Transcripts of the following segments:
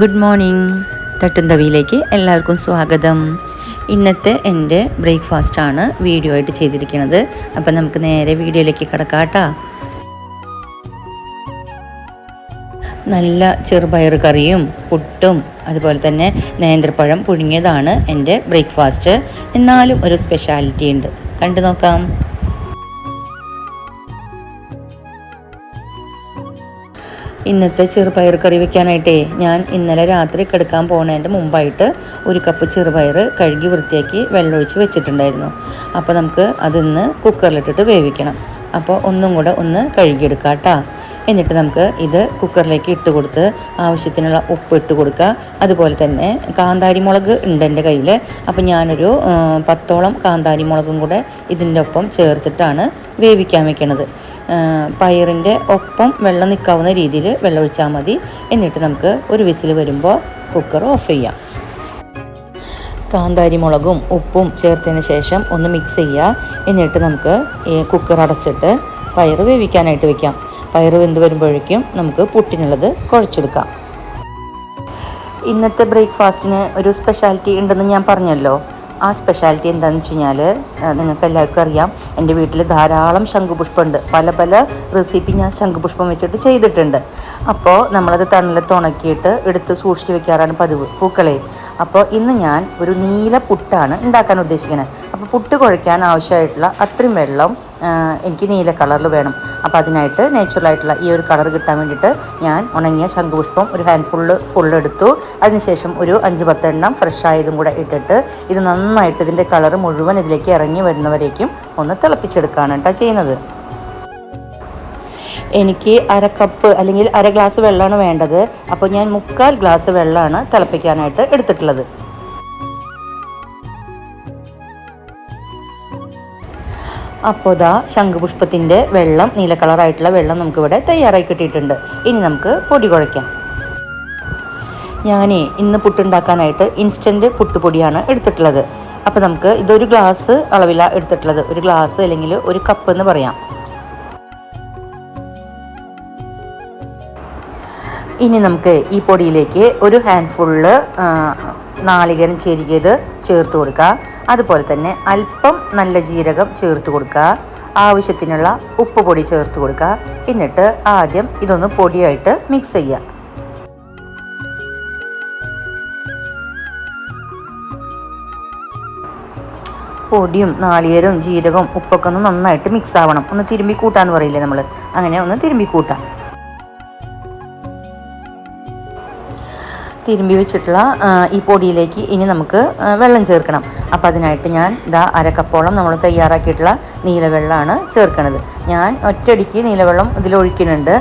Good morning തട്ടുന്തവിയിലേക്ക് എല്ലാവർക്കും സ്വാഗതം. ഇന്നത്തെ എന്റെ ബ്രേക്ക്ഫാസ്റ്റാണ് വീഡിയോ ആയിട്ട് ചെയ്തിരിക്കുന്നത്. അപ്പം നമുക്ക് നേരെ വീഡിയോയിലേക്ക് കിടക്കാം കേട്ടോ. നല്ല ചെറുപയർ കറിയും പുട്ടും അതുപോലെ തന്നെ നേന്ത്രപ്പഴം പുഴുങ്ങിയതാണ് എന്റെ ബ്രേക്ക്ഫാസ്റ്റ്. എന്നാലും ഒരു സ്പെഷ്യാലിറ്റി ഉണ്ട്. കണ്ടു നോക്കാം. ഇന്നത്തെ ചെറുപയർ കറി വെക്കാനായിട്ടേ ഞാൻ ഇന്നലെ രാത്രി കിടക്കാൻ പോകുന്നതിന്റെ മുമ്പായിട്ട് ഒരു കപ്പ് ചെറുപയർ കഴുകി വൃത്തിയാക്കി വെള്ളമൊഴിച്ച് വെച്ചിട്ടുണ്ടായിരുന്നു. അപ്പോൾ നമുക്ക് അതിന്ന് കുക്കറിലിട്ടിട്ട് വേവിക്കണം. അപ്പോൾ ഒന്നും കൂടെ ഒന്ന് കഴുകിയെടുക്കാം കേട്ടോ എന്നിട്ട് നമുക്ക് ഇത് കുക്കറിലേക്ക് ഇട്ട് കൊടുത്ത് ആവശ്യത്തിനുള്ള ഉപ്പ് ഇട്ട് കൊടുക്കുക. അതുപോലെ തന്നെ കാന്താരി മുളക് ഉണ്ട് എന്റെ കയ്യിൽ അപ്പോൾ ഞാനൊരു പത്തോളം കാന്താരി മുളകും കൂടെ ഇതിന്റെ ഒപ്പം ചേർത്തിട്ടാണ് വേവിക്കാൻ വെക്കണത്. പയറിന്റെ ഒപ്പം വെള്ളം നിൽക്കാവുന്ന രീതിയിൽ വെള്ളം ഒഴിച്ചാൽ മതി. എന്നിട്ട് നമുക്ക് ഒരു വിസിൽ വരുമ്പോൾ കുക്കർ ഓഫ് ചെയ്യാം. കാന്താരി മുളകും ഉപ്പും ചേർത്തതിന് ശേഷം ഒന്ന് മിക്സ് ചെയ്യുക. എന്നിട്ട് നമുക്ക് കുക്കർ അടച്ചിട്ട് പയർ വേവിക്കാനായിട്ട് വെക്കാം. പയർ വെന്ത് വരുമ്പോഴേക്കും നമുക്ക് പുട്ടിനുള്ളത് കുഴച്ചെടുക്കാം. ഇന്നത്തെ ബ്രേക്ക്ഫാസ്റ്റിന് ഒരു സ്പെഷ്യാലിറ്റി ഉണ്ടെന്ന് ഞാൻ പറഞ്ഞല്ലോ. ആ സ്പെഷ്യാലിറ്റി എന്താണെന്ന് വെച്ച് കഴിഞ്ഞാൽ നിങ്ങൾക്ക് എല്ലാവർക്കും അറിയാം എന്റെ വീട്ടിൽ ധാരാളം ശംഖുപുഷ്പമുണ്ട്. പല പല റെസിപ്പി ഞാൻ ശംഖുപുഷ്പം വെച്ചിട്ട് ചെയ്തിട്ടുണ്ട്. അപ്പോൾ നമ്മളത് തണലത്ത് ഉണക്കിയിട്ട് എടുത്ത് സൂക്ഷിച്ച് വെക്കാറാണ് പതിവ്. പൂക്കളെ അപ്പോൾ ഇന്ന് ഞാൻ ഒരു നീല പുട്ടാണ് ഉണ്ടാക്കാൻ ഉദ്ദേശിക്കുന്നത് അപ്പോൾ പുട്ട് കുഴയ്ക്കാൻ ആവശ്യമായിട്ടുള്ള അത്രയും വെള്ളം എനിക്ക് നീല കളറിൽ വേണം. അപ്പോൾ അതിനായിട്ട് നാച്ചുറലായിട്ടുള്ള ഈ ഒരു കളർ കിട്ടാൻ വേണ്ടിയിട്ട് ഞാൻ ഉണങ്ങിയ ശംഖുപുഷ്പം ഒരു ഹാൻഡ് ഫുള്ള് ഫുള്ള് എടുത്തു. അതിനുശേഷം ഒരു അഞ്ച് പത്തെണ്ണം ഫ്രഷ് ആയതും കൂടെ ഇട്ടിട്ട് ഇത് നന്നായിട്ട് ഇതിന്റെ കളർ മുഴുവൻ ഇതിലേക്ക് ഇറങ്ങി വരുന്നവരേക്കും ഒന്ന് തിളപ്പിച്ചെടുക്കുകയാണ് കേട്ടോ ചെയ്യുന്നത്. എനിക്ക് അര കപ്പ് അല്ലെങ്കിൽ അര ഗ്ലാസ് വെള്ളമാണ് വേണ്ടത്. അപ്പോൾ ഞാൻ മുക്കാൽ ഗ്ലാസ് വെള്ളമാണ് തിളപ്പിക്കാനായിട്ട് എടുത്തിട്ടുള്ളത്. അപ്പോൾ ഇതാ ശംഖുപുഷ്പത്തിന്റെ വെള്ളം നീല കളറായിട്ടുള്ള വെള്ളം നമുക്കിവിടെ തയ്യാറായി കിട്ടിയിട്ടുണ്ട്. ഇനി നമുക്ക് പൊടി കുഴയ്ക്കാം. ഞാനേ ഇന്ന് പുട്ടുണ്ടാക്കാനായിട്ട് ഇൻസ്റ്റന്റ് പുട്ടുപൊടിയാണ് എടുത്തിട്ടുള്ളത്. അപ്പോൾ നമുക്ക് ഇതൊരു ഗ്ലാസ് അളവിലാണ് എടുത്തിട്ടുള്ളത്. ഒരു ഗ്ലാസ് അല്ലെങ്കിൽ ഒരു കപ്പ് എന്ന് പറയാം. ഇനി നമുക്ക് ഈ പൊടിയിലേക്ക് ഒരു ഹാൻഡ് ഫുള്ള് നാളികേരം ചെരുകിയത് ചേർത്ത് കൊടുക്കുക. അതുപോലെ തന്നെ അല്പം നല്ല ജീരകം ചേർത്ത് കൊടുക്കുക. ആവശ്യത്തിനുള്ള ഉപ്പ് പൊടി ചേർത്ത് കൊടുക്കുക. എന്നിട്ട് ആദ്യം ഇതൊന്ന് പൊടിയായിട്ട് മിക്സ് ചെയ്യുക. പൊടിയും നാളികേരവും ജീരകവും ഉപ്പൊക്കെ ഒന്ന് നന്നായിട്ട് മിക്സ് ആവണം. ഒന്ന് തിരുമ്പി കൂട്ടാന്ന് പറയില്ലേ നമ്മൾ അങ്ങനെ ഒന്ന് തിരുമ്പി കൂട്ടാം തിരുമ്പി വെച്ചിട്ടുള്ള ഈ പൊടിയിലേക്ക് ഇനി നമുക്ക് വെള്ളം ചേർക്കണം. അപ്പോൾ അതിനായിട്ട് ഞാൻ ഇതാ അരക്കപ്പോളം നമ്മൾ തയ്യാറാക്കിയിട്ടുള്ള നീലവെള്ളമാണ് ചേർക്കണത്. ഞാൻ ഒറ്റയടിക്ക് നീലവെള്ളം ഇതിൽ ഒഴിക്കുന്നുണ്ട്.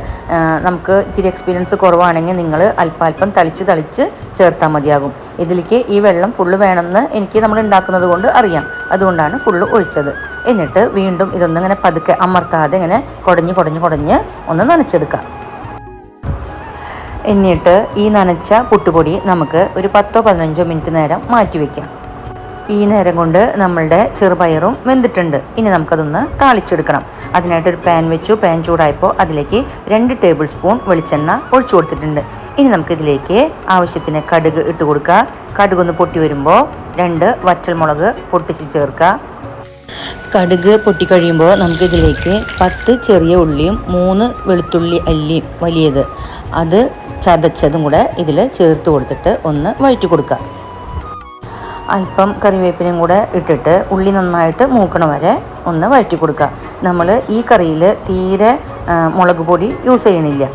നമുക്ക് ഇത്തിരി എക്സ്പീരിയൻസ് കുറവാണെങ്കിൽ നിങ്ങൾ അല്പാൽപ്പം തളിച്ച് തളിച്ച് ചേർത്താൽ മതിയാകും. ഇതിലേക്ക് ഈ വെള്ളം ഫുള്ള് വേണമെന്ന് എനിക്ക് നമ്മൾ ഉണ്ടാക്കുന്നത് കൊണ്ട് അറിയാം. അതുകൊണ്ടാണ് ഫുള്ള് ഒഴിച്ചത്. എന്നിട്ട് വീണ്ടും ഇതൊന്നിങ്ങനെ പതുക്കെ അമർത്താതെ ഇങ്ങനെ കുടഞ്ഞ് കുടഞ്ഞ് കുടഞ്ഞ് ഒന്ന് നനച്ചെടുക്കാം എന്നിട്ട് ഈ നനച്ച പുട്ടുപൊടി നമുക്ക് ഒരു പത്തോ പതിനഞ്ചോ മിനിറ്റ് നേരം മാറ്റി വയ്ക്കാം ഈ നേരം കൊണ്ട് നമ്മളുടെ ചെറുപയറും വെന്തിട്ടുണ്ട്. ഇനി നമുക്കതൊന്ന് താളിച്ചെടുക്കണം. അതിനായിട്ടൊരു പാൻ വെച്ചു. പാൻ ചൂടായപ്പോൾ അതിലേക്ക് രണ്ട് ടേബിൾ സ്പൂൺ വെളിച്ചെണ്ണ ഒഴിച്ചു കൊടുത്തിട്ടുണ്ട്. ഇനി നമുക്കിതിലേക്ക് ആവശ്യത്തിന് കടുക് ഇട്ട് കൊടുക്കുക കടുകൊന്ന് പൊട്ടി വരുമ്പോൾ രണ്ട് വറ്റൽമുളക് പൊട്ടിച്ച് ചേർക്കുക കടുക് പൊട്ടിക്കഴിയുമ്പോൾ നമുക്കിതിലേക്ക് പത്ത് ചെറിയ ഉള്ളിയും മൂന്ന് വെളുത്തുള്ളി അല്ലിയും വലിയത്. അത് ചതച്ചതും കൂടെ ഇതിൽ ചേർത്ത് കൊടുത്തിട്ട് ഒന്ന് വഴറ്റി കൊടുക്കുക. അല്പം കറിവേപ്പിലയും കൂടെ ഇട്ടിട്ട് ഉള്ളി നന്നായിട്ട് മൂക്കണ വരെ ഒന്ന് വഴറ്റി കൊടുക്കുക. നമ്മൾ ഈ കറിയിൽ തീരെ മുളക് പൊടി യൂസ് ചെയ്യണില്ല.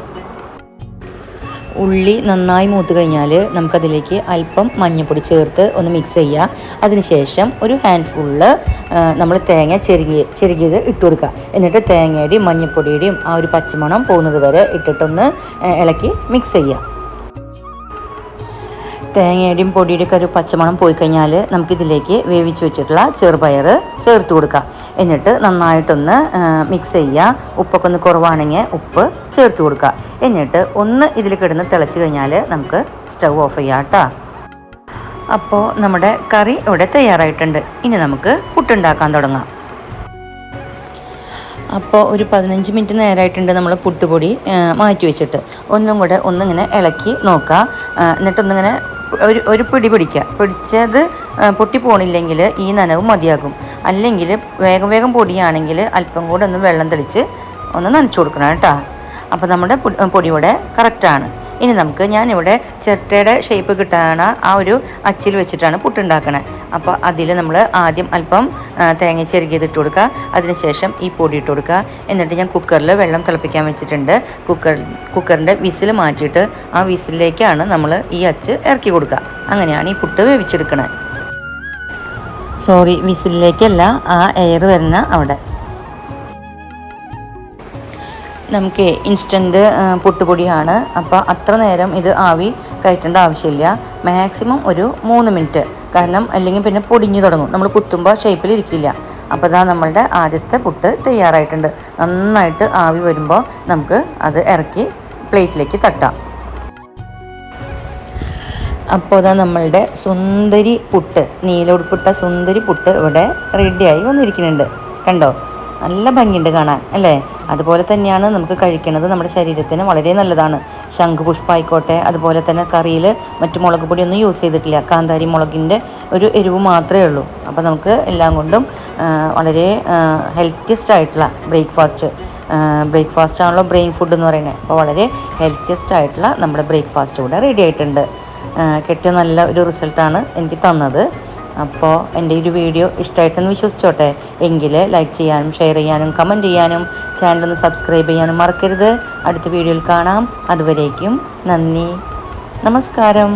ഉള്ളി നന്നായി മൂത്ത് കഴിഞ്ഞാൽ നമുക്കതിലേക്ക് അല്പം മഞ്ഞൾപ്പൊടി ചേർത്ത് ഒന്ന് മിക്സ് ചെയ്യുക അതിനുശേഷം ഒരു ഹാൻഡ് ഫുള്ള് നമ്മൾ തേങ്ങ ചെരുകി ചെരുകിയത് ഇട്ട് കൊടുക്കുക എന്നിട്ട് തേങ്ങയുടെയും മഞ്ഞൾപ്പൊടിയുടെയും ആ ഒരു പച്ചമണം പോകുന്നത് വരെ ഇട്ടിട്ടൊന്ന് ഇളക്കി മിക്സ് ചെയ്യുക തേങ്ങയുടെയും പൊടിയുടെയൊക്കെ ഒരു പച്ചമണം പോയി കഴിഞ്ഞാൽ നമുക്കിതിലേക്ക് വേവിച്ച് വെച്ചിട്ടുള്ള ചെറുപയർ ചേർത്ത് കൊടുക്കാം. എന്നിട്ട് നന്നായിട്ടൊന്ന് മിക്സ് ചെയ്യുക. ഉപ്പൊക്കെ ഒന്ന് കുറവാണെങ്കിൽ ഉപ്പ് ചേർത്ത് കൊടുക്കുക. എന്നിട്ട് ഒന്ന് ഇതിൽ കിടന്ന് തിളച്ച് കഴിഞ്ഞാൽ നമുക്ക് സ്റ്റൗ ഓഫ് ചെയ്യാം കേട്ടോ. അപ്പോൾ നമ്മുടെ കറി ഇവിടെ തയ്യാറായിട്ടുണ്ട്. ഇനി നമുക്ക് പുട്ടുണ്ടാക്കാൻ തുടങ്ങാം. അപ്പോൾ ഒരു പതിനഞ്ച് മിനിറ്റ് നേരമായിട്ടുണ്ട് നമ്മൾ പുട്ടുപൊടി മാറ്റി വെച്ചിട്ട്. ഒന്നും കൂടെ ഒന്നിങ്ങനെ ഇളക്കി നോക്കുക. എന്നിട്ടൊന്നിങ്ങനെ ഒരു ഒരു പിടി പിടിക്കുക. പിടിച്ചത് പൊട്ടി പോണില്ലെങ്കിൽ ഈ നനവ് മതിയാകും. അല്ലെങ്കിൽ വേഗം വേഗം പൊടിയാണെങ്കിൽ അല്പം കൂടെ ഒന്ന് വെള്ളം തെളിച്ച് ഒന്ന് നനച്ചു കൊടുക്കണം കേട്ടോ. അപ്പോൾ നമ്മുടെ പൊടിയുടെ കറക്റ്റാണ് ഇനി നമുക്ക് ഞാനിവിടെ ചിരട്ടയുടെ ഷേപ്പ് കിട്ടാണ് ആ ഒരു അച്ചിൽ വെച്ചിട്ടാണ് പുട്ടുണ്ടാക്കണത് അപ്പോൾ അതിൽ നമ്മൾ ആദ്യം അല്പം തേങ്ങ ചെറുകിയത് ഇട്ട് കൊടുക്കുക. അതിനുശേഷം ഈ പൊടി ഇട്ട് കൊടുക്കുക. എന്നിട്ട് ഞാൻ കുക്കറിൽ വെള്ളം തിളപ്പിക്കാൻ വെച്ചിട്ടുണ്ട്. കുക്കർ കുക്കറിന്റെ വിസിൽ മാറ്റിയിട്ട് ആ വിസിലേക്കാണ് നമ്മൾ ഈ അച്ച് ഇറക്കി കൊടുക്കുക. അങ്ങനെയാണ് ഈ പുട്ട് വേവിച്ചെടുക്കണത് സോറി വിസിലിലേക്കല്ല ആ എയർ വരുന്ന അവിടെ. നമുക്ക് ഇൻസ്റ്റന്റ് പുട്ടുപൊടിയാണ്. അപ്പോൾ അത്ര നേരം ഇത് ആവി കയറ്റേണ്ട ആവശ്യമില്ല. മാക്സിമം ഒരു മൂന്ന് മിനിറ്റ്. കാരണം അല്ലെങ്കിൽ പിന്നെ പൊടിഞ്ഞു തുടങ്ങും. നമ്മൾ കുത്തുമ്പോൾ ഷേപ്പിൽ ഇരിക്കില്ല. അപ്പോൾ ഇതാ നമ്മളുടെ ആദ്യത്തെ പുട്ട് തയ്യാറായിട്ടുണ്ട്. നന്നായിട്ട് ആവി വരുമ്പോൾ നമുക്ക് അത് ഇറക്കി പ്ലേറ്റിലേക്ക് തട്ടാം. അപ്പോൾ ഇതാ നമ്മളുടെ സുന്ദരി പുട്ട് നീലോടുപ്പിട്ട സുന്ദരി പുട്ട് ഇവിടെ റെഡിയായി വന്നിരിക്കുന്നുണ്ട്. കണ്ടോ? നല്ല ഭംഗിയുണ്ട് കാണാൻ അല്ലേ? അതുപോലെ തന്നെയാണ് നമുക്ക് കഴിക്കുന്നത് നമ്മുടെ ശരീരത്തിന് വളരെ നല്ലതാണ്. ശംഖുപുഷ്പമായിക്കോട്ടെ അതുപോലെ തന്നെ കറിയിൽ മറ്റു മുളക് പൊടിയൊന്നും യൂസ് ചെയ്തിട്ടില്ല. കാന്താരി മുളകിന്റെ ഒരു എരിവ് മാത്രമേ ഉള്ളൂ. അപ്പോൾ നമുക്ക് എല്ലാം കൊണ്ടും വളരെ ഹെൽത്തിയസ്റ്റ് ആയിട്ടുള്ള ബ്രേക്ക്ഫാസ്റ്റ് ബ്രേക്ക്ഫാസ്റ്റ് ആണല്ലോ ബ്രെയിൻ ഫുഡ് എന്ന് പറയുന്നത്. അപ്പോൾ വളരെ ഹെൽത്തിയസ്റ്റ് ആയിട്ടുള്ള നമ്മുടെ ബ്രേക്ക്ഫാസ്റ്റ് ഇവിടെ റെഡി ആയിട്ടുണ്ട്. കെട്ടിയ നല്ല ഒരു റിസൾട്ടാണ് എനിക്ക് തന്നത്. അപ്പോൾ എന്റെ ഒരു വീഡിയോ ഇഷ്ടമായിട്ടെന്ന് വിശ്വസിച്ചോട്ടെ. എങ്കിൽ ലൈക്ക് ചെയ്യാനും ഷെയർ ചെയ്യാനും കമന്റ് ചെയ്യാനും ചാനലൊന്ന് സബ്സ്ക്രൈബ് ചെയ്യാനും മറക്കരുത്. അടുത്ത വീഡിയോയിൽ കാണാം. അതുവരേക്കും നന്ദി. നമസ്കാരം.